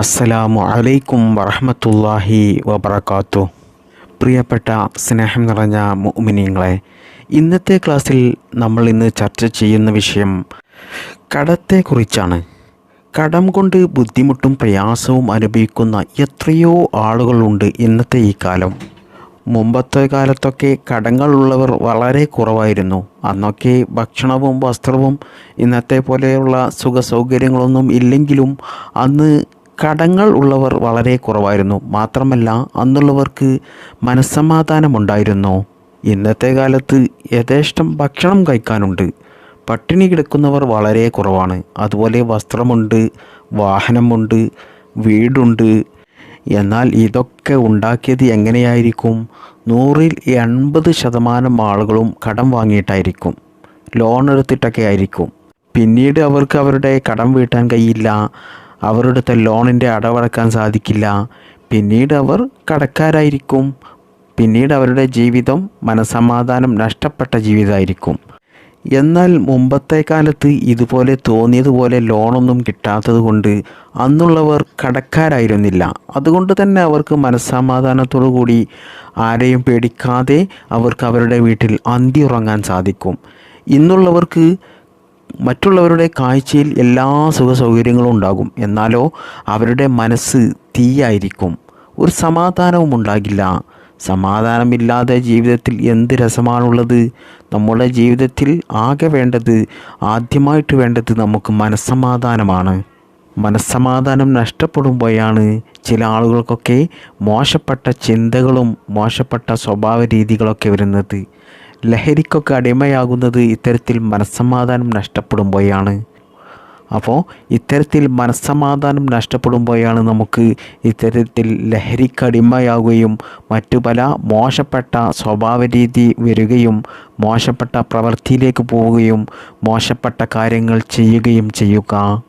അസ്സലാമു അലൈക്കും വറഹമത്തല്ലാഹി വബർക്കാത്തു പ്രിയപ്പെട്ട സ്നേഹം നിറഞ്ഞ മുഅ്മിനീങ്ങളെ ഇന്നത്തെ ക്ലാസ്സിൽ നമ്മൾ ഇന്ന് ചർച്ച ചെയ്യുന്ന വിഷയം കടത്തെക്കുറിച്ചാണ്. കടം കൊണ്ട് ബുദ്ധിമുട്ടും പ്രയാസവും അനുഭവിക്കുന്ന എത്രയോ ആളുകളുണ്ട് ഇന്നത്തെ ഈ കാലം. മുമ്പത്തെ കാലത്തൊക്കെ കടങ്ങളുള്ളവർ വളരെ കുറവായിരുന്നു. അന്നൊക്കെ ഭക്ഷണവും വസ്ത്രവും ഇന്നത്തെ പോലെയുള്ള സുഖസൗകര്യങ്ങളൊന്നും ഇല്ലെങ്കിലും അന്ന് കടങ്ങൾ ഉള്ളവർ വളരെ കുറവായിരുന്നു. മാത്രമല്ല അന്നുള്ളവർക്ക് മനസ്സമാധാനമുണ്ടായിരുന്നു. ഇന്നത്തെ കാലത്ത് യഥേഷ്ടം ഭക്ഷണം കഴിക്കാനുണ്ട്. പട്ടിണി കിടക്കുന്നവർ വളരെ കുറവാണ്. അതുപോലെ വസ്ത്രമുണ്ട് വാഹനമുണ്ട് വീടുണ്ട്. എന്നാൽ ഇതൊക്കെ ഉണ്ടാക്കിയത് എങ്ങനെയായിരിക്കും? നൂറിൽ എൺപത് ശതമാനം ആളുകളും കടം വാങ്ങിയിട്ടായിരിക്കും. ലോൺ എടുത്തിട്ടൊക്കെ ആയിരിക്കും. പിന്നീട് അവർക്ക് അവരുടെ കടം വീട്ടാൻ കഴിയില്ല. അവരുടെ ലോണിന്റെ അടവടക്കാൻ സാധിക്കില്ല. പിന്നീട് അവർ കടക്കാരായിരിക്കും. പിന്നീട് അവരുടെ ജീവിതം മനസമാധാനം നഷ്ടപ്പെട്ട ജീവിതമായിരിക്കും. എന്നാൽ മുമ്പത്തെ കാലത്ത് ഇതുപോലെ തോന്നിയതുപോലെ ലോണൊന്നും കിട്ടാത്തത് കൊണ്ട് അന്നുള്ളവർ കടക്കാരായിരുന്നില്ല. അതുകൊണ്ട് തന്നെ അവർക്ക് മനസ്സമാധാനത്തോടു കൂടി ആരെയും പേടിക്കാതെ അവർക്ക് അവരുടെ വീട്ടിൽ അന്തി ഉറങ്ങാൻ സാധിക്കും. ഇന്നുള്ളവർക്ക് മറ്റുള്ളവരുടെ കാഴ്ചയിൽ എല്ലാ സുഖ സൗകര്യങ്ങളും ഉണ്ടാകും. എന്നാലോ അവരുടെ മനസ്സ് തീയായിരിക്കും. ഒരു സമാധാനവും ഉണ്ടാകില്ല. സമാധാനമില്ലാതെ ജീവിതത്തിൽ എന്ത് രസമാണുള്ളത്? നമ്മുടെ ജീവിതത്തിൽ ആകെ വേണ്ടത് ആദ്യമായിട്ട് വേണ്ടത് നമുക്ക് മനസ്സമാധാനമാണ്. മനസ്സമാധാനം നഷ്ടപ്പെടുമ്പോഴാണ് ചില ആളുകൾക്കൊക്കെ മോശപ്പെട്ട ചിന്തകളും മോശപ്പെട്ട സ്വഭാവ രീതികളൊക്കെ വരുന്നത്. ലഹരിക്കൊക്കെ അടിമയാകുന്നത് ഇത്തരത്തിൽ മനസ്സമാധാനം നഷ്ടപ്പെടുമ്പോഴാണ്. അപ്പോൾ ഇത്തരത്തിൽ മനസ്സമാധാനം നഷ്ടപ്പെടുമ്പോഴാണ് നമുക്ക് ഇത്തരത്തിൽ ലഹരിക്കടിമയാകുകയും മറ്റു പല മോശപ്പെട്ട സ്വഭാവ രീതി വരികയും മോശപ്പെട്ട പ്രവൃത്തിയിലേക്ക് പോവുകയും മോശപ്പെട്ട കാര്യങ്ങൾ ചെയ്യുകയും ചെയ്യുക.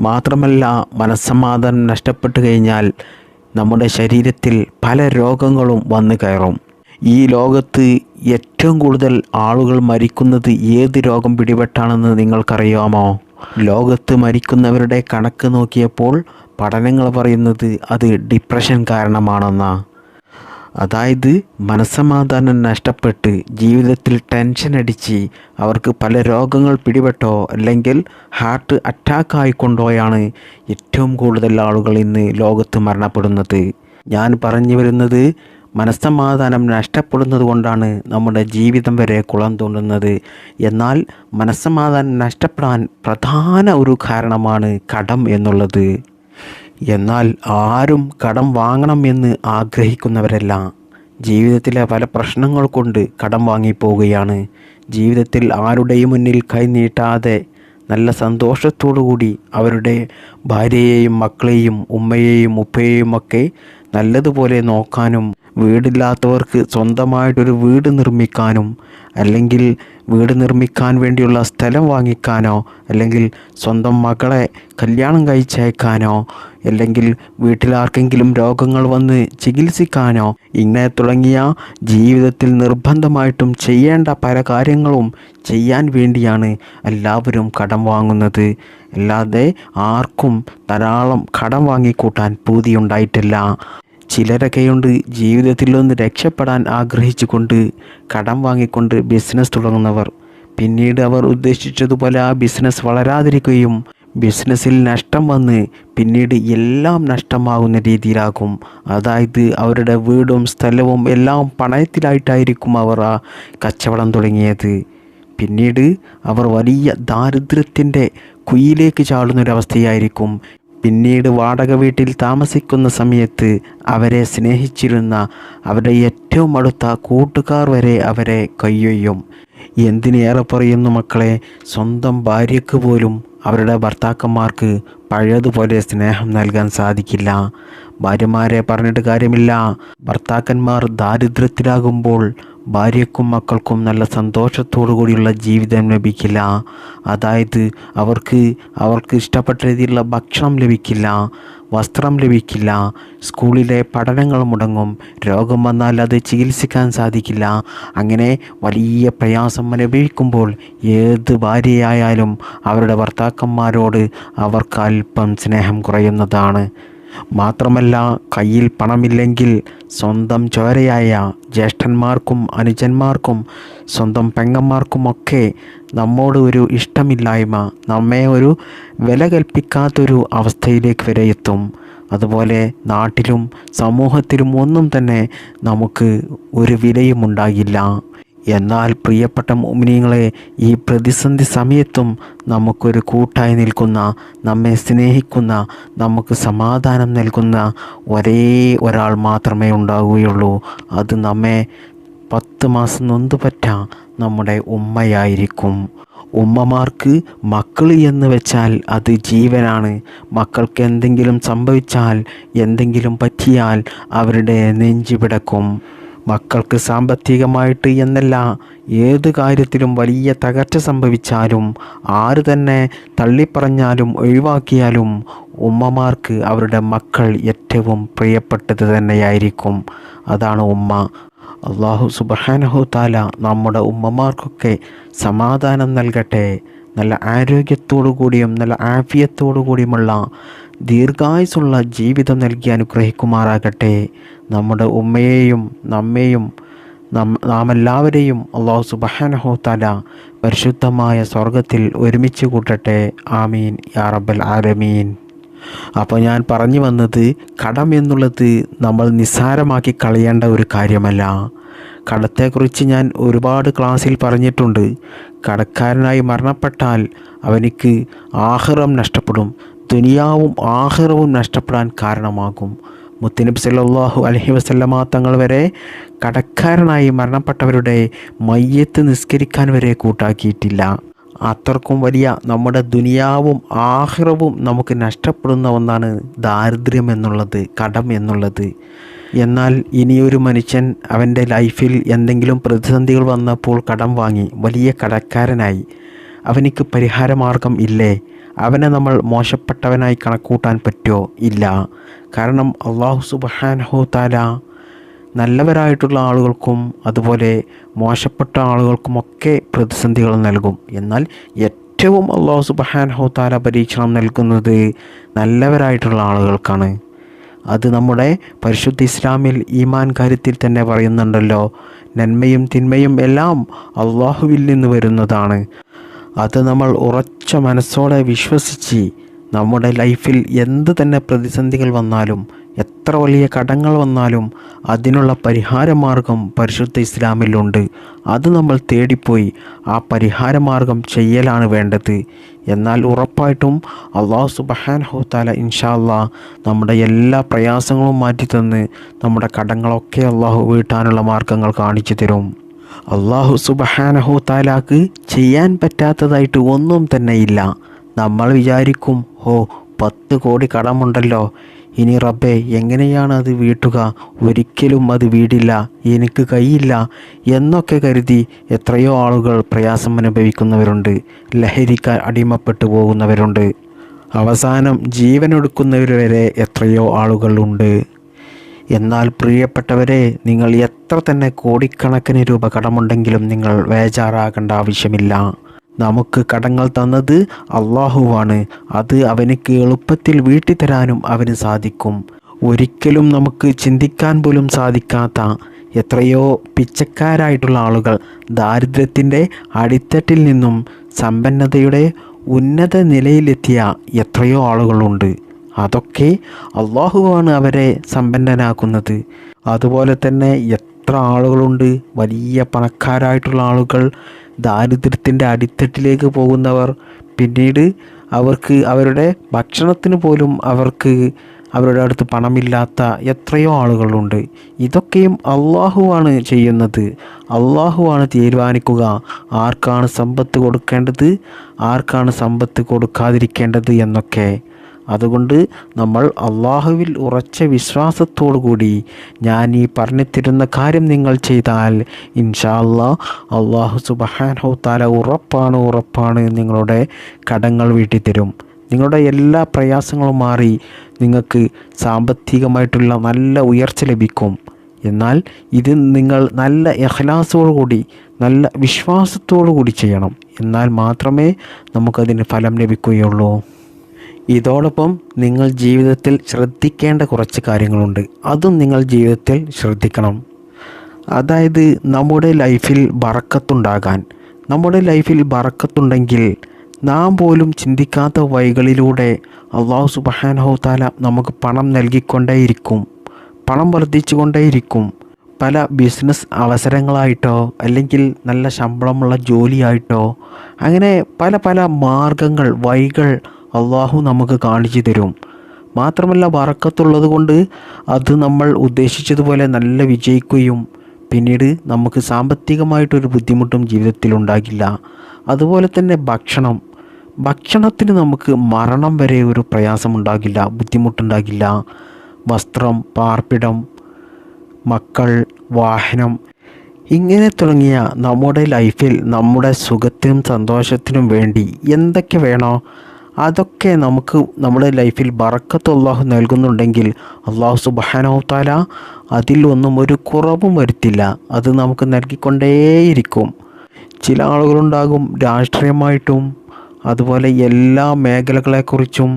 മാത്രമല്ല മനസ്സമാധാനം നഷ്ടപ്പെട്ടു കഴിഞ്ഞാൽ നമ്മുടെ ശരീരത്തിൽ പല രോഗങ്ങളും വന്നു കയറും. ഈ ലോകത്ത് ഏറ്റവും കൂടുതൽ ആളുകൾ മരിക്കുന്നത് ഏത് രോഗം പിടിപെട്ടാണെന്ന് നിങ്ങൾക്കറിയാമോ? ലോകത്ത് മരിക്കുന്നവരുടെ കണക്ക് നോക്കിയപ്പോൾ പഠനങ്ങൾ പറയുന്നത് അത് ഡിപ്രഷൻ കാരണമാണെന്നാ. അതായത് മനസ്സമാധാനം നഷ്ടപ്പെട്ട് ജീവിതത്തിൽ ടെൻഷൻ അടിച്ച് അവർക്ക് പല രോഗങ്ങൾ പിടിപെട്ടോ അല്ലെങ്കിൽ ഹാർട്ട് അറ്റാക്ക് ആയിക്കൊണ്ടോയാണ് ഏറ്റവും കൂടുതൽ ആളുകൾ ഇന്ന് ലോകത്ത് മരണപ്പെടുന്നത്. ഞാൻ പറഞ്ഞു വരുന്നത് മനസ്സമാധാനം നഷ്ടപ്പെടുന്നത് കൊണ്ടാണ് നമ്മുടെ ജീവിതം വരെ കുളം തോണ്ടുന്നത് എന്നാൽ മനസ്സമാധാനം നഷ്ടപ്പെടാൻ പ്രധാന ഒരു കാരണമാണ് കടം എന്നുള്ളത്. എന്നാൽ ആരും കടം വാങ്ങണം എന്ന് ആഗ്രഹിക്കുന്നവരല്ല. ജീവിതത്തിലെ പല പ്രശ്നങ്ങൾ കൊണ്ട് കടം വാങ്ങിപ്പോവുകയാണ്. ജീവിതത്തിൽ ആരുടെയും മുന്നിൽ കൈനീട്ടാതെ നല്ല കൂടി അവരുടെ ഭാര്യയെയും മക്കളെയും ഉമ്മയെയും ഉപ്പയെയും ഒക്കെ നല്ലതുപോലെ നോക്കാനും വീടില്ലാത്തവർക്ക് സ്വന്തമായിട്ടൊരു വീട് നിർമ്മിക്കാനും അല്ലെങ്കിൽ വീട് നിർമ്മിക്കാൻ വേണ്ടിയുള്ള സ്ഥലം വാങ്ങിക്കാനോ അല്ലെങ്കിൽ സ്വന്തം മകളെ കല്യാണം കഴിച്ചയക്കാനോ അല്ലെങ്കിൽ വീട്ടിലാർക്കെങ്കിലും രോഗങ്ങൾ വന്ന് ചികിത്സിക്കാനോ ഇങ്ങനെ തുടങ്ങിയ ജീവിതത്തിൽ നിർബന്ധമായിട്ടും ചെയ്യേണ്ട പല കാര്യങ്ങളും ചെയ്യാൻ വേണ്ടിയാണ് എല്ലാവരും കടം വാങ്ങുന്നത്. അല്ലാതെ ആർക്കും ധാരാളം കടം വാങ്ങിക്കൂട്ടാൻ പൂതിയുണ്ടായിട്ടില്ല. ചിലരൊക്കെയുണ്ട് ജീവിതത്തിൽ ഒന്ന് രക്ഷപ്പെടാൻ ആഗ്രഹിച്ചുകൊണ്ട് കടം വാങ്ങിക്കൊണ്ട് ബിസിനസ് തുടങ്ങുന്നവർ. പിന്നീട് അവർ ഉദ്ദേശിച്ചതുപോലെ ആ ബിസിനസ് വളരാതിരിക്കുകയും ബിസിനസ്സിൽ നഷ്ടം വന്ന് പിന്നീട് എല്ലാം നഷ്ടമാകുന്ന രീതിയിലാകും. അതായത് അവരുടെ വീടും സ്ഥലവും എല്ലാം പണയത്തിലായിട്ടായിരിക്കും അവർ ആ കച്ചവടം തുടങ്ങിയത്. പിന്നീട് അവർ വലിയ ദാരിദ്ര്യത്തിന്റെ കുയിലേക്ക് ചാടുന്നൊരവസ്ഥയായിരിക്കും. പിന്നീട് വാടക വീട്ടിൽ താമസിക്കുന്ന സമയത്ത് അവരെ സ്നേഹിച്ചിരുന്ന അവരുടെ ഏറ്റവും അടുത്ത കൂട്ടുകാർ വരെ അവരെ കയ്യൊയ്യും. എന്തിനേറെ പറയുന്നു മക്കളെ സ്വന്തം ഭാര്യയ്ക്ക് പോലും അവരുടെ ഭർത്താക്കന്മാർക്ക് പഴയതുപോലെ സ്നേഹം നൽകാൻ സാധിക്കില്ല. ഭാര്യമാരെ പറഞ്ഞിട്ട് കാര്യമില്ല. ഭർത്താക്കന്മാർ ദാരിദ്ര്യത്തിലാകുമ്പോൾ ഭാര്യയ്ക്കും മക്കൾക്കും നല്ല സന്തോഷത്തോടു കൂടിയുള്ള ജീവിതം ലഭിക്കില്ല. അതായത് അവർക്ക് അവർക്ക് ഇഷ്ടപ്പെട്ട രീതിയിലുള്ള ഭക്ഷണം ലഭിക്കില്ല വസ്ത്രം ലഭിക്കില്ല സ്കൂളിലെ പഠനങ്ങൾ മുടങ്ങും രോഗം വന്നാൽ അത് ചികിത്സിക്കാൻ സാധിക്കില്ല. അങ്ങനെ വലിയ പ്രയാസം അനുഭവിക്കുമ്പോൾ ഏത് ഭാര്യയായാലും അവരുടെ ഭർത്താക്കന്മാരോട് അവർക്ക് അല്പം സ്നേഹം കുറയുന്നതാണ്. മാത്രമല്ല കയ്യിൽ പണമില്ലെങ്കിൽ സ്വന്തം ചോരയായ ജ്യേഷ്ഠന്മാർക്കും അനുജന്മാർക്കും സ്വന്തം പെങ്ങന്മാർക്കുമൊക്കെ നമ്മോട് ഒരു ഇഷ്ടമില്ലായ്മ നമ്മെ ഒരു വില കൽപ്പിക്കാത്തൊരു അവസ്ഥയിലേക്ക് വരെ എത്തും. അതുപോലെ നാട്ടിലും സമൂഹത്തിലും ഒന്നും തന്നെ നമുക്ക് ഒരു വിലയും ഉണ്ടാകില്ല. എന്നാൽ പ്രിയപ്പെട്ട മോമിനിയങ്ങളെ ഈ പ്രതിസന്ധി സമയത്തും നമുക്കൊരു കൂട്ടായി നിൽക്കുന്ന നമ്മെ സ്നേഹിക്കുന്ന നമുക്ക് സമാധാനം നൽകുന്ന ഒരേ ഒരാൾ മാത്രമേ ഉണ്ടാവുകയുള്ളൂ. അത് നമ്മെ പത്ത് മാസം നൊന്തുപറ്റ നമ്മുടെ ഉമ്മയായിരിക്കും. ഉമ്മമാർക്ക് മക്കൾ എന്ന് വെച്ചാൽ അത് ജീവനാണ്. മക്കൾക്ക് എന്തെങ്കിലും സംഭവിച്ചാൽ എന്തെങ്കിലും പറ്റിയാൽ അവരുടെ നെഞ്ചു പിടക്കും മക്കൾക്ക് സാമ്പത്തികമായിട്ട് എന്നല്ല ഏത് കാര്യത്തിലും വലിയ തകർച്ച സംഭവിച്ചാലും ആര് തന്നെ തള്ളിപ്പറഞ്ഞാലും ഒഴിവാക്കിയാലും ഉമ്മമാർക്ക് അവരുടെ മക്കൾ ഏറ്റവും പ്രിയപ്പെട്ടത് തന്നെയായിരിക്കും. അതാണ് ഉമ്മ. അള്ളാഹു സുബഹാനഹു താല നമ്മുടെ ഉമ്മമാർക്കൊക്കെ സമാധാനം നൽകട്ടെ. നല്ല ആരോഗ്യത്തോടു കൂടിയും നല്ല ആഫിയത്തോടു കൂടിയുമുള്ള ദീർഘായുസുള്ള ജീവിതം നൽകി അനുഗ്രഹിക്കുമാറാകട്ടെ. നമ്മുടെ ഉമ്മയെയും നമ്മെയും നം എല്ലാവരെയും അള്ളാഹു സുബഹാനഹു താല പരിശുദ്ധമായ സ്വർഗത്തിൽ ഒരുമിച്ച് കൂട്ടട്ടെ. ആമീൻ. യാ റബ്ബൽ ആലമീൻ. അപ്പോൾ ഞാൻ പറഞ്ഞു വന്നത് കടം എന്നുള്ളത് നമ്മൾ നിസ്സാരമാക്കി കളയേണ്ട ഒരു കാര്യമല്ല. കടത്തെക്കുറിച്ച് ഞാൻ ഒരുപാട് ക്ലാസ്സിൽ പറഞ്ഞിട്ടുണ്ട്. കടക്കാരനായി മരണപ്പെട്ടാൽ അവനിക്ക് ആഹ്റം നഷ്ടപ്പെടും. ദുനിയാവും ആഹ്റവും നഷ്ടപ്പെടാൻ കാരണമാകും. മുത്തനബി സല്ലാഹു അലഹി വസല്ലമ തങ്ങൾ വരെ കടക്കാരനായി മരണപ്പെട്ടവരുടെ മയ്യത്ത് നിസ്കരിക്കാൻ വരെ കൂട്ടാക്കിയിട്ടില്ല. അത്രക്കും വലിയ നമ്മുടെ ദുനിയാവും ആഹ്റവും നമുക്ക് നഷ്ടപ്പെടുന്ന ഒന്നാണ് ദാരിദ്ര്യം എന്നുള്ളത് കടം എന്നുള്ളത്. എന്നാൽ ഇനിയൊരു മനുഷ്യൻ അവന്റെ ലൈഫിൽ എന്തെങ്കിലും പ്രതിസന്ധികൾ വന്നപ്പോൾ കടം വാങ്ങി വലിയ കടക്കാരനായി. അവനിക്ക് പരിഹാരമാർഗം ഇല്ലേ? അവനെ നമ്മൾ മോശപ്പെട്ടവനായി കണക്കൂട്ടാൻ പറ്റുമോ? ഇല്ല. കാരണം അള്ളാഹു സുബഹാനഹു താല നല്ലവരായിട്ടുള്ള ആളുകൾക്കും അതുപോലെ മോശപ്പെട്ട ആളുകൾക്കുമൊക്കെ പ്രതിസന്ധികൾ നൽകും. എന്നാൽ ഏറ്റവും അള്ളാഹു സുബഹാനഹു താല പരീക്ഷണം നൽകുന്നത് നല്ലവരായിട്ടുള്ള ആളുകൾക്കാണ്. അത് നമ്മുടെ പരിശുദ്ധ ഇസ്ലാമിൽ ഈമാൻ കാര്യത്തിൽ തന്നെ പറയുന്നുണ്ടല്ലോ. നന്മയും തിന്മയും എല്ലാം അള്ളാഹുവിൽ നിന്ന് വരുന്നതാണ്. അത് നമ്മൾ ഉറച്ച മനസ്സോടെ വിശ്വസിച്ച് നമ്മുടെ ലൈഫിൽ എന്ത് തന്നെ പ്രതിസന്ധികൾ വന്നാലും എത്ര വലിയ കടങ്ങൾ വന്നാലും അതിനുള്ള പരിഹാരമാർഗം പരിശുദ്ധ ഇസ്ലാമിലുണ്ട്. അത് നമ്മൾ തേടിപ്പോയി ആ പരിഹാരമാർഗം ചെയ്യലാണ് വേണ്ടത്. എന്നാൽ ഉറപ്പായിട്ടും അള്ളാഹു സുബഹാൻ ഹോത്താല ഇൻഷാ അള്ളാ നമ്മുടെ എല്ലാ പ്രയാസങ്ങളും മാറ്റിത്തന്ന് നമ്മുടെ കടങ്ങളൊക്കെ അള്ളാഹു വീട്ടാനുള്ള മാർഗങ്ങൾ കാണിച്ചു തരും. അള്ളാഹു സുബഹാനഹു താലാക്ക് ചെയ്യാൻ പറ്റാത്തതായിട്ട് ഒന്നും തന്നെ ഇല്ല. നമ്മൾ വിചാരിക്കും ഓ പത്ത് കോടി കടമുണ്ടല്ലോ. ഇനി റബ്ബെ എങ്ങനെയാണ് അത് വീട്ടുക? ഒരിക്കലും അത് വീടില്ല എനിക്ക് കഴിയില്ല എന്നൊക്കെ കരുതി എത്രയോ ആളുകൾ പ്രയാസം അനുഭവിക്കുന്നവരുണ്ട് ലഹരിക്ക് അടിമപ്പെട്ടു പോകുന്നവരുണ്ട്. അവസാനം ജീവനൊടുക്കുന്നവർ വരെ എത്രയോ ആളുകളുണ്ട് എന്നാൽ പ്രിയപ്പെട്ടവരെ നിങ്ങൾ എത്ര തന്നെ കോടിക്കണക്കിന് രൂപ കടമുണ്ടെങ്കിലും നിങ്ങൾ വേജാറാകേണ്ട ആവശ്യമില്ല. നമുക്ക് കടങ്ങൾ തന്നത് അള്ളാഹുവാണ്. അത് അവനക്ക് എളുപ്പത്തിൽ വീട്ടിത്തരാനും അവന് സാധിക്കും. ഒരിക്കലും നമുക്ക് ചിന്തിക്കാൻ പോലും സാധിക്കാത്ത എത്രയോ പിച്ചക്കാരായിട്ടുള്ള ആളുകൾ ദാരിദ്ര്യത്തിന്റെ അടിത്തട്ടിൽ നിന്നും സമ്പന്നതയുടെ ഉന്നത നിലയിലെത്തിയ എത്രയോ ആളുകളുണ്ട്. അതൊക്കെ അള്ളാഹുവാണ് അവരെ സമ്പന്നനാക്കുന്നത് അതുപോലെ തന്നെ എത്ര ആളുകളുണ്ട്. വലിയ പണക്കാരായിട്ടുള്ള ആളുകൾ ദാരിദ്ര്യത്തിന്റെ അടിത്തട്ടിലേക്ക് പോകുന്നവർ. പിന്നീട് അവർക്ക് അവരുടെ ഭക്ഷണത്തിന് പോലും അവർക്ക് അവരുടെ അടുത്ത് പണമില്ലാത്ത എത്രയോ ആളുകളുണ്ട്. ഇതൊക്കെയും അള്ളാഹുവാണ് ചെയ്യുന്നത്. അള്ളാഹുവാണ് തീരുമാനിക്കുക ആർക്കാണ് സമ്പത്ത് കൊടുക്കേണ്ടത് ആർക്കാണ് സമ്പത്ത് കൊടുക്കാതിരിക്കേണ്ടത് എന്നൊക്കെ. അതുകൊണ്ട് നമ്മൾ അള്ളാഹുവിൽ ഉറച്ച വിശ്വാസത്തോടു കൂടി ഞാൻ ഈ പറഞ്ഞു തരുന്ന കാര്യം നിങ്ങൾ ചെയ്താൽ ഇൻഷാ അല്ലാ അള്ളാഹു സുബഹാനഹു താല ഉറപ്പാണ് ഉറപ്പാണ് നിങ്ങളുടെ കടങ്ങൾ വീട്ടി തരും നിങ്ങളുടെ എല്ലാ പ്രയാസങ്ങളും മാറി നിങ്ങൾക്ക് സാമ്പത്തികമായിട്ടുള്ള നല്ല ഉയർച്ച ലഭിക്കും. എന്നാൽ ഇത് നിങ്ങൾ നല്ല എഹ്ലാസോടു കൂടി നല്ല വിശ്വാസത്തോടു കൂടി ചെയ്യണം. എന്നാൽ മാത്രമേ നമുക്കതിന് ഫലം ലഭിക്കുകയുള്ളൂ. ഇതോടൊപ്പം നിങ്ങൾ ജീവിതത്തിൽ ശ്രദ്ധിക്കേണ്ട കുറച്ച് കാര്യങ്ങളുണ്ട്. അതും നിങ്ങൾ ജീവിതത്തിൽ ശ്രദ്ധിക്കണം. അതായത് നമ്മുടെ ലൈഫിൽ ബറക്കത്തുണ്ടാകാൻ. നമ്മുടെ ലൈഫിൽ ബറക്കത്തുണ്ടെങ്കിൽ നാം പോലും ചിന്തിക്കാത്ത വഴികളിലൂടെ അള്ളാഹു സുബഹാനഹു താല നമുക്ക് പണം നൽകിക്കൊണ്ടേയിരിക്കും. പണം വർദ്ധിച്ചുകൊണ്ടേയിരിക്കും. പല ബിസിനസ് അവസരങ്ങളായിട്ടോ അല്ലെങ്കിൽ നല്ല ശമ്പളമുള്ള ജോലിയായിട്ടോ അങ്ങനെ പല പല മാർഗങ്ങൾ വഴികൾ അള്ളാഹു നമുക്ക് കാണിച്ചു തരും. മാത്രമല്ല വറക്കത്തുള്ളത് കൊണ്ട് അത് നമ്മൾ ഉദ്ദേശിച്ചതുപോലെ നല്ല വിജയിക്കുകയും പിന്നീട് നമുക്ക് സാമ്പത്തികമായിട്ടൊരു ബുദ്ധിമുട്ടും ജീവിതത്തിൽ ഉണ്ടാകില്ല. അതുപോലെ തന്നെ ഭക്ഷണം. ഭക്ഷണത്തിന് നമുക്ക് മരണം വരെ ഒരു പ്രയാസമുണ്ടാകില്ല ബുദ്ധിമുട്ടുണ്ടാകില്ല. വസ്ത്രം പാർപ്പിടം മക്കൾ വാഹനം ഇങ്ങനെ തുടങ്ങിയ നമ്മുടെ ലൈഫിൽ നമ്മുടെ സുഖത്തിനും സന്തോഷത്തിനും വേണ്ടി എന്തൊക്കെ വേണോ അതൊക്കെ നമുക്ക് നമ്മുടെ ലൈഫിൽ ബറക്കത്ത് അള്ളാഹു നൽകുന്നുണ്ടെങ്കിൽ അള്ളാഹു സുബാനോത്താല താല അതിൽ ഒന്നും ഒരു കുറവും വരുത്തില്ല. അത് നമുക്ക് നൽകിക്കൊണ്ടേയിരിക്കും. ചില ആളുകളുണ്ടാകും രാഷ്ട്രീയമായിട്ടും അതുപോലെ എല്ലാ മേഖലകളെക്കുറിച്ചും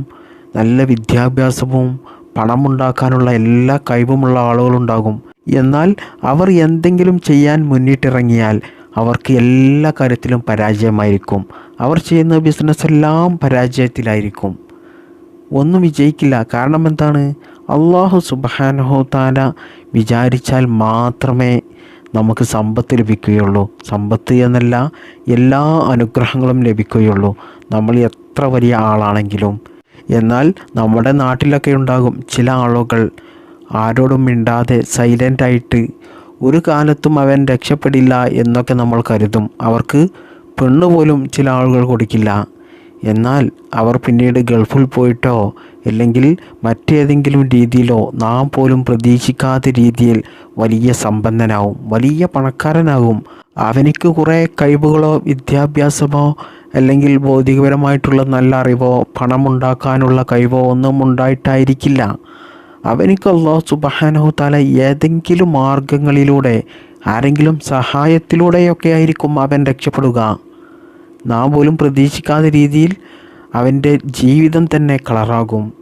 നല്ല വിദ്യാഭ്യാസവും പണമുണ്ടാക്കാനുള്ള എല്ലാ കഴിവുമുള്ള ആളുകളുണ്ടാകും. എന്നാൽ അവർ എന്തെങ്കിലും ചെയ്യാൻ മുന്നിട്ടിറങ്ങിയാൽ അവർക്ക് എല്ലാ കാര്യത്തിലും പരാജയമായിരിക്കും. അവർ ചെയ്യുന്ന ബിസിനസ് എല്ലാം പരാജയത്തിലായിരിക്കും. ഒന്നും വിജയിക്കില്ല. കാരണം എന്താണ്? അള്ളാഹു സുബാനഹോ താല വിചാരിച്ചാൽ മാത്രമേ നമുക്ക് സമ്പത്ത് ലഭിക്കുകയുള്ളൂ. സമ്പത്ത് എന്നല്ല എല്ലാ അനുഗ്രഹങ്ങളും ലഭിക്കുകയുള്ളൂ. നമ്മൾ എത്ര വലിയ ആളാണെങ്കിലും. എന്നാൽ നമ്മുടെ നാട്ടിലൊക്കെ ഉണ്ടാകും ചില ആളുകൾ ആരോടും മിണ്ടാതെ സൈലന്റായിട്ട് ഒരു കാലത്തും അവൻ രക്ഷപ്പെടില്ല എന്നൊക്കെ നമ്മൾ കരുതും. അവർക്ക് പെണ്ണ് പോലും ചില ആളുകൾ കൊടുക്കില്ല. എന്നാൽ അവർ പിന്നീട് ഗൾഫിൽ പോയിട്ടോ അല്ലെങ്കിൽ മറ്റേതെങ്കിലും രീതിയിലോ നാം പോലും പ്രതീക്ഷിക്കാത്ത രീതിയിൽ വലിയ സമ്പന്നനാവും വലിയ പണക്കാരനാകും. അവനിക്ക് കുറേ കഴിവുകളോ വിദ്യാഭ്യാസമോ അല്ലെങ്കിൽ ഭൗതികപരമായിട്ടുള്ള നല്ല അറിവോ പണമുണ്ടാക്കാനുള്ള കഴിവോ ഒന്നും ഉണ്ടായിട്ടായിരിക്കില്ല. അവനിക്ക് അള്ളാഹു സുബഹാനഹു തല ഏതെങ്കിലും മാർഗങ്ങളിലൂടെ ആരെങ്കിലും സഹായത്തിലൂടെയൊക്കെ ആയിരിക്കും അവൻ രക്ഷപ്പെടുക. നാം പോലും പ്രതീക്ഷിക്കാത്ത രീതിയിൽ അവന്റെ ജീവിതം തന്നെ കളറാകും.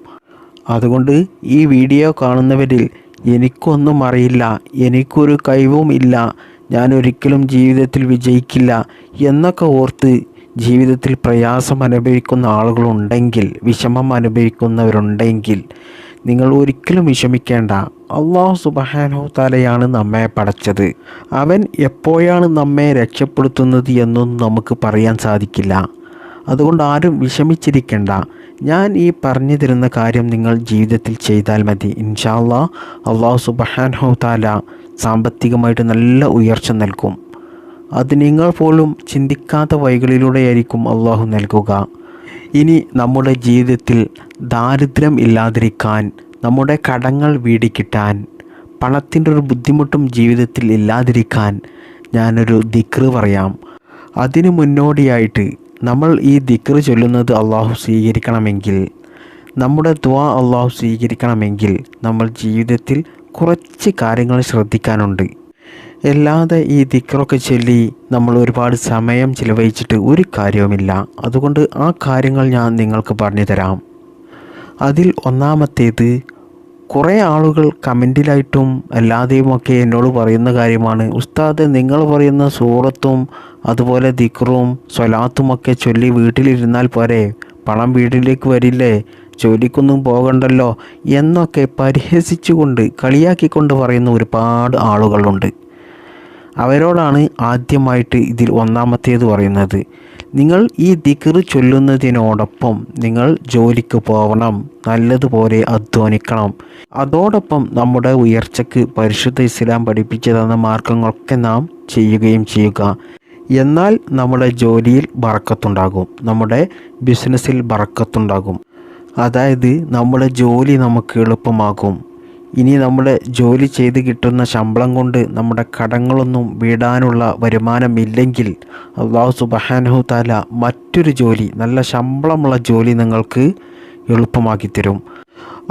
അതുകൊണ്ട് ഈ വീഡിയോ കാണുന്നവരിൽ എനിക്കൊന്നും അറിയില്ല എനിക്കൊരു കഴിവും ഇല്ല ഞാൻ ഒരിക്കലും ജീവിതത്തിൽ വിജയിക്കില്ല എന്നൊക്കെ ഓർത്ത് ജീവിതത്തിൽ പ്രയാസം അനുഭവിക്കുന്ന ആളുകളുണ്ടെങ്കിൽ വിഷമം അനുഭവിക്കുന്നവരുണ്ടെങ്കിൽ നിങ്ങൾ ഒരിക്കലും വിഷമിക്കേണ്ട. അള്ളാഹു സുബഹാനോ താലയാണ് നമ്മെ പടച്ചത്. അവൻ എപ്പോഴാണ് നമ്മെ രക്ഷപ്പെടുത്തുന്നത് എന്നൊന്നും നമുക്ക് പറയാൻ സാധിക്കില്ല. അതുകൊണ്ട് ആരും വിഷമിച്ചിരിക്കേണ്ട. ഞാൻ ഈ പറഞ്ഞു തരുന്ന കാര്യം നിങ്ങൾ ജീവിതത്തിൽ ചെയ്താൽ മതി. ഇൻഷാ ഇൻഷാല്ലാ അള്ളാഹു സുബഹാനോ താല സാമ്പത്തികമായിട്ട് നല്ല ഉയർച്ച നൽകും. അത് നിങ്ങൾ പോലും ചിന്തിക്കാത്ത വഴികളിലൂടെയായിരിക്കും അള്ളാഹു നൽകുക. ഇനി നമ്മുടെ ജീവിതത്തിൽ ദാരിദ്ര്യം ഇല്ലാതിരിക്കാൻ നമ്മുടെ കടങ്ങൾ വീടിക്കിട്ടാൻ പണത്തിന്റെ ഒരു ബുദ്ധിമുട്ടും ജീവിതത്തിൽ ഇല്ലാതിരിക്കാൻ ഞാനൊരു ദിക്റ് പറയാം. അതിനു മുന്നോടിയായിട്ട് നമ്മൾ ഈ ദിക്റ് ചൊല്ലുന്നത് അള്ളാഹു സ്വീകരിക്കണമെങ്കിൽ നമ്മുടെ ദ്വാ അള്ളാഹു സ്വീകരിക്കണമെങ്കിൽ നമ്മൾ ജീവിതത്തിൽ കുറച്ച് കാര്യങ്ങൾ ശ്രദ്ധിക്കാനുണ്ട്. അല്ലാതെ ഈ ദിക്റൊക്കെ ചൊല്ലി നമ്മൾ ഒരുപാട് സമയം ചിലവഴിച്ചിട്ട് ഒരു കാര്യവുമില്ല. അതുകൊണ്ട് ആ കാര്യങ്ങൾ ഞാൻ നിങ്ങൾക്ക് പറഞ്ഞു തരാം. അതിൽ ഒന്നാമത്തേത് കുറേ ആളുകൾ കമന്റിലായിട്ടും അല്ലാതെയുമൊക്കെ എന്നോട് പറയുന്ന കാര്യമാണ്. ഉസ്താദ് നിങ്ങൾ പറയുന്ന സൂറത്തും അതുപോലെ ദിക്റും സ്വലാത്തുമൊക്കെ ചൊല്ലി വീട്ടിലിരുന്നാൽ പോരെ? പണം വീട്ടിലേക്ക് വരില്ലേ? ജോലിക്കൊന്നും പോകണ്ടല്ലോ? എന്നൊക്കെ പരിഹസിച്ചുകൊണ്ട് കളിയാക്കിക്കൊണ്ട് പറയുന്ന ഒരുപാട് ആളുകളുണ്ട്. അവരോടാണ് ആദ്യമായിട്ട് ഇതിൽ ഒന്നാമത്തേത് പറയുന്നത്. നിങ്ങൾ ഈ ദിക്ർ ചൊല്ലുന്നതിനോടൊപ്പം നിങ്ങൾ ജോലിക്ക് പോകണം നല്ലതുപോലെ അധ്വാനിക്കണം. അതോടൊപ്പം നമ്മുടെ ഉയർച്ചയ്ക്ക് പരിശുദ്ധ ഇസ്ലാം പഠിപ്പിച്ചു തന്ന മാർഗങ്ങളൊക്കെ നാം ചെയ്യുകയും ചെയ്യുക. എന്നാൽ നമ്മുടെ ജോലിയിൽ ബറക്കത്തുണ്ടാകും നമ്മുടെ ബിസിനസ്സിൽ ബറക്കത്തുണ്ടാകും. അതായത് നമ്മുടെ ജോലി നമുക്ക് എളുപ്പമാകും. ഇനി നമ്മൾ ജോലി ചെയ്ത് കിട്ടുന്ന ശമ്പളം കൊണ്ട് നമ്മുടെ കടങ്ങളൊന്നും വീടാനുള്ള വരുമാനമില്ലെങ്കിൽ അള്ളാഹു സുബഹാനഹു താല മറ്റൊരു ജോലി നല്ല ശമ്പളമുള്ള ജോലി നിങ്ങൾക്ക് എളുപ്പമാക്കി തരും.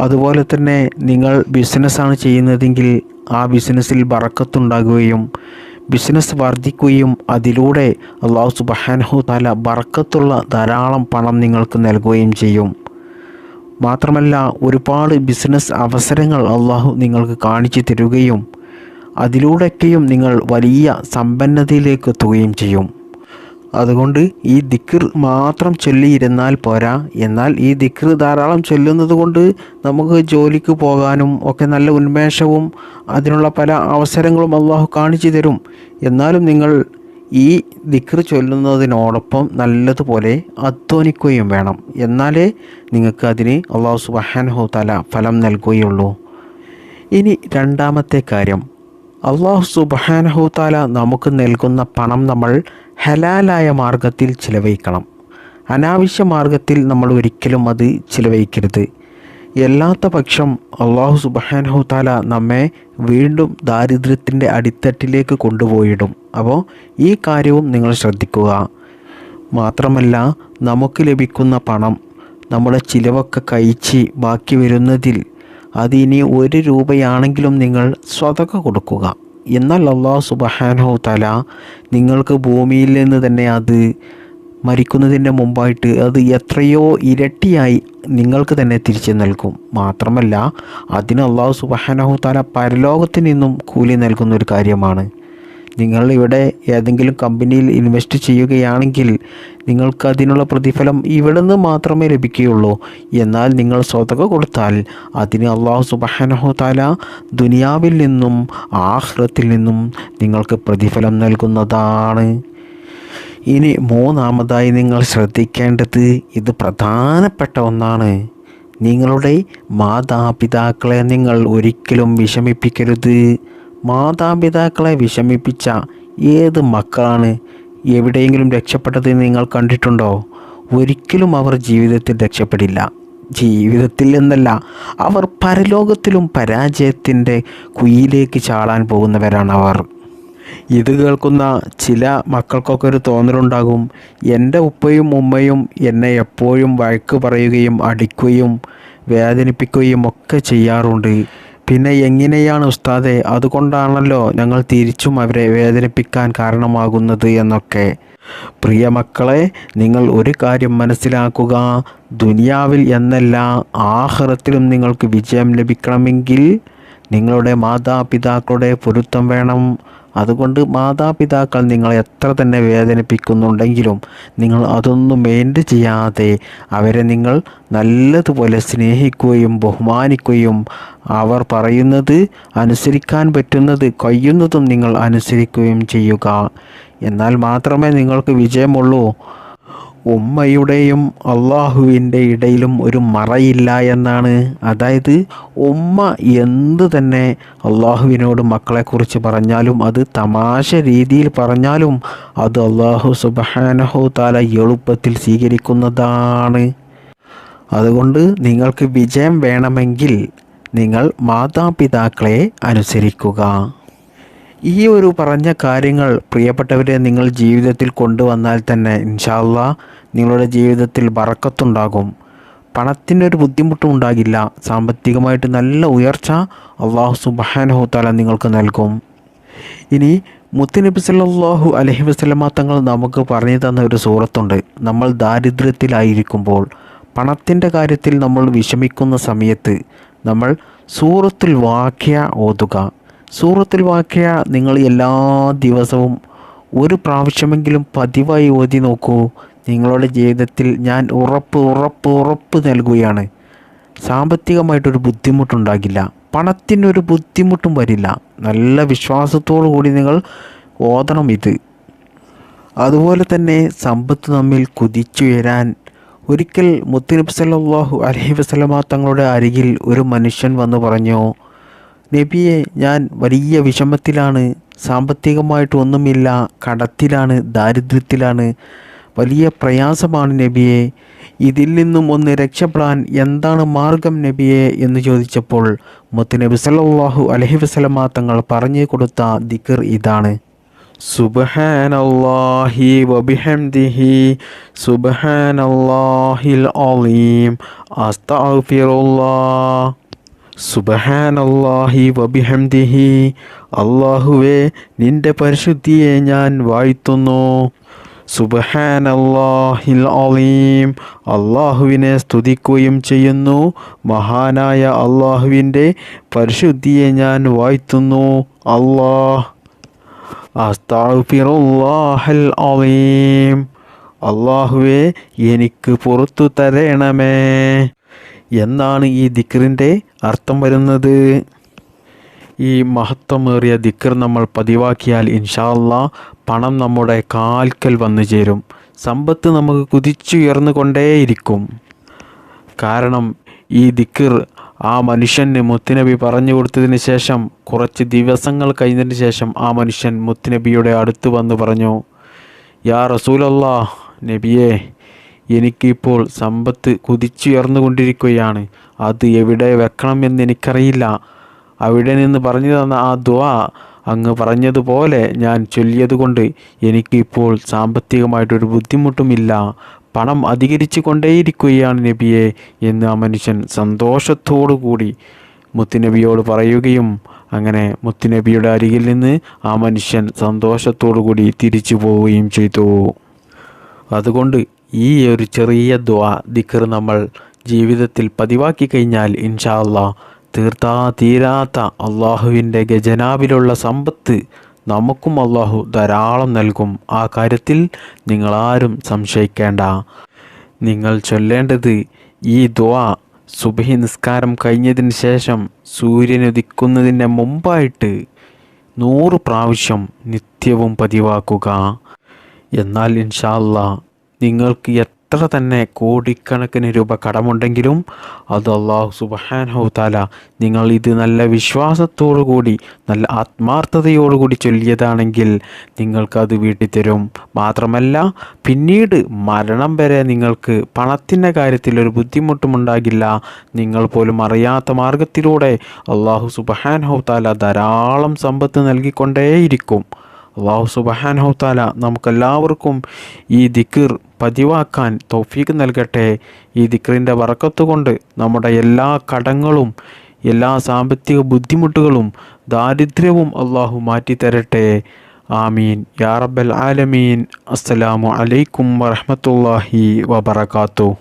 അതുപോലെ തന്നെ നിങ്ങൾ ബിസിനസ്സാണ് ചെയ്യുന്നതെങ്കിൽ ആ ബിസിനസ്സിൽ ബറക്കത്തുണ്ടാകുകയും ബിസിനസ് വർദ്ധിക്കുകയും അതിലൂടെ അള്ളാഹു സുബഹാനഹു താല ബറക്കത്തുള്ള ധാരാളം പണം നിങ്ങൾക്ക് നൽകുകയും ചെയ്യും. മാത്രമല്ല ഒരുപാട് ബിസിനസ് അവസരങ്ങൾ അള്ളാഹു നിങ്ങൾക്ക് കാണിച്ചു തരുകയും അതിലൂടെയൊക്കെയും നിങ്ങൾ വലിയ സമ്പന്നതയിലേക്ക് എത്തുകയും ചെയ്യും. അതുകൊണ്ട് ഈ ദിക്ർ മാത്രം ചൊല്ലിയിരുന്നാൽ പോരാ. എന്നാൽ ഈ ദിക്ർ ധാരാളം ചൊല്ലുന്നത് കൊണ്ട് നമുക്ക് ജോലിക്ക് പോകാനും ഒക്കെ നല്ല ഉന്മേഷവും അതിനുള്ള പല അവസരങ്ങളും അള്ളാഹു കാണിച്ചു തരും. എന്നാലും നിങ്ങൾ ഈ ദിക്ർ ചൊല്ലുന്നതിനോടൊപ്പം നല്ലതുപോലെ അധ്വാനിക്കുകയും വേണം. എന്നാലേ നിങ്ങൾക്ക് അതിന് അള്ളാഹു സുബഹാനഹു തല ഫലം നൽകുകയുള്ളൂ. ഇനി രണ്ടാമത്തെ കാര്യം. അള്ളാഹു സുബഹാനഹു താല നമുക്ക് നൽകുന്ന പണം നമ്മൾ ഹലാലായ മാർഗത്തിൽ ചിലവഴിക്കണം. അനാവശ്യ മാർഗത്തിൽ നമ്മൾ ഒരിക്കലും അത് ചിലവഴിക്കരുത്. എല്ലാത്ത പക്ഷം അള്ളാഹു സുബഹാനഹു താല നമ്മെ വീണ്ടും ദാരിദ്ര്യത്തിന്റെ അടിത്തട്ടിലേക്ക് കൊണ്ടുപോയിടും. അപ്പോൾ ഈ കാര്യവും നിങ്ങൾ ശ്രദ്ധിക്കുക. മാത്രമല്ല നമുക്ക് ലഭിക്കുന്ന പണം നമ്മുടെ ചിലവൊക്കെ കഴിച്ച് ബാക്കി വരുന്നതിൽ അതിനി ഒരു രൂപയാണെങ്കിലും നിങ്ങൾ സ്വതക കൊടുക്കുക. എന്നാൽ അള്ളാഹു സുബഹാനഹു തല നിങ്ങൾക്ക് ഭൂമിയിൽ നിന്ന് തന്നെ അത് മരിക്കുന്നതിന്റെ മുമ്പായിട്ട് അത് എത്രയോ ഇരട്ടിയായി നിങ്ങൾക്ക് തന്നെ തിരിച്ചു നൽകും. മാത്രമല്ല അതിന് അള്ളാഹു സുബഹാനഹു താല പരലോകത്ത് നിന്നും കൂലി നൽകുന്ന ഒരു കാര്യമാണ്. നിങ്ങൾ ഇവിടെ ഏതെങ്കിലും കമ്പനിയിൽ ഇൻവെസ്റ്റ് ചെയ്യുകയാണെങ്കിൽ നിങ്ങൾക്ക് അതിനുള്ള പ്രതിഫലം ഇവിടെ നിന്ന് മാത്രമേ ലഭിക്കുകയുള്ളൂ. എന്നാൽ നിങ്ങൾ സ്വതക കൊടുത്താൽ അതിന് അള്ളാഹു സുബഹാനഹു താല ദുനിയാവിൽ നിന്നും ആഹ്റത്തിൽ നിന്നും നിങ്ങൾക്ക് പ്രതിഫലം നൽകുന്നതാണ്. ഇനി മൂന്നാമതായി നിങ്ങൾ ശ്രദ്ധിക്കേണ്ടത് ഇത് പ്രധാനപ്പെട്ട ഒന്നാണ്. നിങ്ങളുടെ മാതാപിതാക്കളെ നിങ്ങൾ ഒരിക്കലും വിഷമിപ്പിക്കരുത്. മാതാപിതാക്കളെ വിഷമിപ്പിച്ച ഏത് മക്കളാണ്? എവിടെയെങ്കിലും രക്ഷപ്പെട്ടത് നിങ്ങൾ കണ്ടിട്ടുണ്ടോ? ഒരിക്കലും അവർ ജീവിതത്തിൽ രക്ഷപ്പെടില്ല. ജീവിതത്തിൽ എന്നല്ല അവർ പരലോകത്തിലും പരാജയത്തിന്റെ കുയിലേക്ക് ചാടാൻ പോകുന്നവരാണ് അവർ ഇത് കേൾക്കുന്ന ചില മക്കൾക്കൊക്കെ ഒരു തോന്നലുണ്ടാകും. എന്റെ ഉപ്പയും ഉമ്മയും എന്നെ എപ്പോഴും വഴക്ക് പറയുകയും അടിക്കുകയും വേദനിപ്പിക്കുകയും ഒക്കെ ചെയ്യാറുണ്ട്. പിന്നെ എങ്ങനെയാണ് ഉസ്താദെ? അതുകൊണ്ടാണല്ലോ ഞങ്ങൾ തിരിച്ചും അവരെ വേദനിപ്പിക്കാൻ കാരണമാകുന്നത് എന്നൊക്കെ. പ്രിയ മക്കളെ നിങ്ങൾ ഒരു കാര്യം മനസ്സിലാക്കുക. ദുനിയാവിൽ എന്നല്ല ആഹ്റത്തിലും നിങ്ങൾക്ക് വിജയം ലഭിക്കണമെങ്കിൽ നിങ്ങളുടെ മാതാപിതാക്കളുടെ പൊരുത്തം വേണം. അതുകൊണ്ട് മാതാപിതാക്കൾ നിങ്ങളെ എത്ര തന്നെ വേദനിപ്പിക്കുന്നുണ്ടെങ്കിലും നിങ്ങൾ അതൊന്നും മെയിന്റ് ചെയ്യാതെ അവരെ നിങ്ങൾ നല്ലതുപോലെ സ്നേഹിക്കുകയും ബഹുമാനിക്കുകയും അവർ പറയുന്നത് അനുസരിക്കാൻ പറ്റുന്നത് കഴിയുന്നതും നിങ്ങൾ അനുസരിക്കുകയും ചെയ്യുക. എന്നാൽ മാത്രമേ നിങ്ങൾക്ക് വിജയമുള്ളൂ. ഉമ്മയുടെയും അള്ളാഹുവിന്റെ ഇടയിലും ഒരു മറയില്ല എന്നാണ്. അതായത് ഉമ്മ എന്ത് തന്നെ അള്ളാഹുവിനോട് മക്കളെക്കുറിച്ച് പറഞ്ഞാലും അത് തമാശ രീതിയിൽ പറഞ്ഞാലും അത് അള്ളാഹു സുബാനഹു താല എളുപ്പത്തിൽ സ്വീകരിക്കുന്നതാണ്. അതുകൊണ്ട് നിങ്ങൾക്ക് വിജയം വേണമെങ്കിൽ നിങ്ങൾ മാതാപിതാക്കളെ അനുസരിക്കുക. ഈ ഒരു പറഞ്ഞ കാര്യങ്ങൾ പ്രിയപ്പെട്ടവരെ നിങ്ങൾ ജീവിതത്തിൽ കൊണ്ടുവന്നാൽ തന്നെ ഇൻഷാല്ല നിങ്ങളുടെ ജീവിതത്തിൽ വറക്കത്തുണ്ടാകും പണത്തിന്റെ പണത്തിനൊരു ബുദ്ധിമുട്ടും ഉണ്ടാകില്ല. സാമ്പത്തികമായിട്ട് നല്ല ഉയർച്ച അള്ളാഹു സുബാനഹുത്താല നിങ്ങൾക്ക് നൽകും. ഇനി മുത്തുനബി സല്ലാഹു അലഹി വസ്ലമ തങ്ങൾ നമുക്ക് പറഞ്ഞു തന്ന ഒരു സൂറത്തുണ്ട്. നമ്മൾ ദാരിദ്ര്യത്തിലായിരിക്കുമ്പോൾ പണത്തിന്റെ കാര്യത്തിൽ നമ്മൾ വിഷമിക്കുന്ന സമയത്ത് നമ്മൾ സൂറത്തിൽ വാക്യ ഓതുക. സൂറത്തിൽ വാക്യ നിങ്ങൾ എല്ലാ ദിവസവും ഒരു പ്രാവശ്യമെങ്കിലും പതിവായി ഓതി നോക്കൂ. നിങ്ങളുടെ ജീവിതത്തിൽ ഞാൻ ഉറപ്പ് ഉറപ്പ് ഉറപ്പ് നൽകുകയാണ്. സാമ്പത്തികമായിട്ടൊരു ബുദ്ധിമുട്ടുണ്ടാകില്ല. പണത്തിനൊരു ബുദ്ധിമുട്ടും വരില്ല. നല്ല വിശ്വാസത്തോടു കൂടി നിങ്ങൾ ഓതണം ഇത്. അതുപോലെ തന്നെ സമ്പത്ത് നമ്മിൽ കുതിച്ചുയരാൻ ഒരിക്കൽ മുത്തുനബി സല്ലാഹു അലഹി വസ്ലമ തങ്ങളുടെ അരികിൽ ഒരു മനുഷ്യൻ വന്നു പറഞ്ഞു നബിയെ ഞാൻ വലിയ വിഷമത്തിലാണ് സാമ്പത്തികമായിട്ട് ഒന്നുമില്ല കടത്തിലാണ് ദാരിദ്ര്യത്തിലാണ്. വലിയ പ്രയാസമാണ് നബിയെ. ഇതിൽ നിന്നും ഒന്ന് രക്ഷപ്പെടാൻ എന്താണ് മാർഗം നബിയെ എന്ന് ചോദിച്ചപ്പോൾ മുത്ത് നബി സല്ലാഹു അലഹി വസ്ലമ തങ്ങൾ പറഞ്ഞു കൊടുത്ത ദിക്കർ ഇതാണ്. സുബ്ഹാനല്ലാഹി വബിഹംദിഹി സുബ്ഹാനല്ലാഹിൽ അലീം. അസ്തഗ്ഫിറുല്ലാഹ് സുബഹാനല്ലാഹി വബിഹംദിഹി. അള്ളാഹുവെ നിന്റെ പരിശുദ്ധിയെ ഞാൻ വാഴ്ത്തുന്നു. സുബഹാനല്ലാഹിൽ അലീം. അള്ളാഹുവിനെ സ്തുതിക്കുകയും ചെയ്യുന്നു. മഹാനായ അള്ളാഹുവിന്റെ പരിശുദ്ധിയെ ഞാൻ വാഴ്ത്തുന്നു. അള്ളാഹ് അലീം. അള്ളാഹുവെ എനിക്ക് പുറത്തു തരണമേ. എന്നാണ് ഈ ദിക്റിന്റെ അർത്ഥം വരുന്നത് ഈ മഹത്വമേറിയ ദിക്കർ നമ്മൾ പതിവാക്കിയാൽ ഇൻഷാല്ല പണം നമ്മുടെ കാൽക്കൽ വന്നു ചേരും. സമ്പത്ത് നമുക്ക് കുതിച്ചുയർന്നു കൊണ്ടേയിരിക്കും കാരണം ഈ ദിക്കർ ആ മനുഷ്യന് മുത്തുനബി പറഞ്ഞു കൊടുത്തതിന് ശേഷം കുറച്ച് ദിവസങ്ങൾ കഴിഞ്ഞതിന് ശേഷം ആ മനുഷ്യൻ മുത്തുനബിയുടെ അടുത്ത് വന്ന് പറഞ്ഞു യാ റസൂലല്ലാ നബിയെ എനിക്കിപ്പോൾ സമ്പത്ത് കുതിച്ചുയർന്നുകൊണ്ടിരിക്കുകയാണ്. അത് എവിടെ വെക്കണം എന്നെനിക്കറിയില്ല അവിടെ നിന്ന് പറഞ്ഞു തന്ന ആ ദ്വാ അങ്ങ് പറഞ്ഞതുപോലെ ഞാൻ ചൊല്ലിയതുകൊണ്ട് എനിക്കിപ്പോൾ സാമ്പത്തികമായിട്ടൊരു ബുദ്ധിമുട്ടുമില്ല. പണം അധികരിച്ചു കൊണ്ടേയിരിക്കുകയാണ് നബിയെ എന്ന് ആ മനുഷ്യൻ സന്തോഷത്തോടു കൂടി മുത്തുനബിയോട് പറയുകയും അങ്ങനെ മുത്തുനബിയുടെ അരികിൽ നിന്ന് ആ മനുഷ്യൻ സന്തോഷത്തോടു കൂടി തിരിച്ചു പോവുകയും ചെയ്തു. അതുകൊണ്ട് ഈ ഒരു ചെറിയ ദ്വാ ദിക്കർ നമ്മൾ ജീവിതത്തിൽ പതിവാക്കി കഴിഞ്ഞാൽ ഇൻഷാ അള്ളാ തീർത്താ തീരാത്ത അള്ളാഹുവിന്റെ ഗജനാവിലുള്ള സമ്പത്ത് നമുക്കും അള്ളാഹു ധാരാളം നൽകും. ആ കാര്യത്തിൽ നിങ്ങളാരും സംശയിക്കേണ്ട. നിങ്ങൾ ചൊല്ലേണ്ടത് ഈ ദ്വാ സുബഹി നിസ്കാരം കഴിഞ്ഞതിന് ശേഷം സൂര്യൻ മുമ്പായിട്ട് നൂറ് പ്രാവശ്യം നിത്യവും പതിവാക്കുക. എന്നാൽ ഇൻഷാല്ല നിങ്ങൾക്ക് എത്ര തന്നെ കോടിക്കണക്കിന് രൂപ കടമുണ്ടെങ്കിലും അത് അള്ളാഹു സുബഹാനഹു താല നിങ്ങൾ ഇത് നല്ല വിശ്വാസത്തോടു കൂടി നല്ല ആത്മാർത്ഥതയോടുകൂടി ചൊല്ലിയതാണെങ്കിൽ നിങ്ങൾക്കത് വീട്ടിത്തരും മാത്രമല്ല പിന്നീട് മരണം വരെ നിങ്ങൾക്ക് പണത്തിന്റെ കാര്യത്തിൽ ഒരു ബുദ്ധിമുട്ടും ഉണ്ടാകില്ല. നിങ്ങൾ പോലും അറിയാത്ത മാർഗത്തിലൂടെ അള്ളാഹു സുബഹാനഹു താല ധാരാളം സമ്പത്ത് നൽകിക്കൊണ്ടേയിരിക്കും. അള്ളാഹു സുബഹാനഹു താല നമുക്കെല്ലാവർക്കും ഈ ദിക്കിർ പതിവാക്കാൻ തൗഫീക്ക് നൽകട്ടെ. ഈ ദിക്റിന്റെ വറക്കത്ത് കൊണ്ട് നമ്മുടെ എല്ലാ കടങ്ങളും എല്ലാ സാമ്പത്തിക ബുദ്ധിമുട്ടുകളും ദാരിദ്ര്യവും അള്ളാഹു മാറ്റിത്തരട്ടെ. ആമീൻ. യാ റബ്ബൽ ആലമീൻ. അസ്സലാമു അലൈക്കും വറഹ്മത്തുള്ളാഹി വബറകാതുഹു.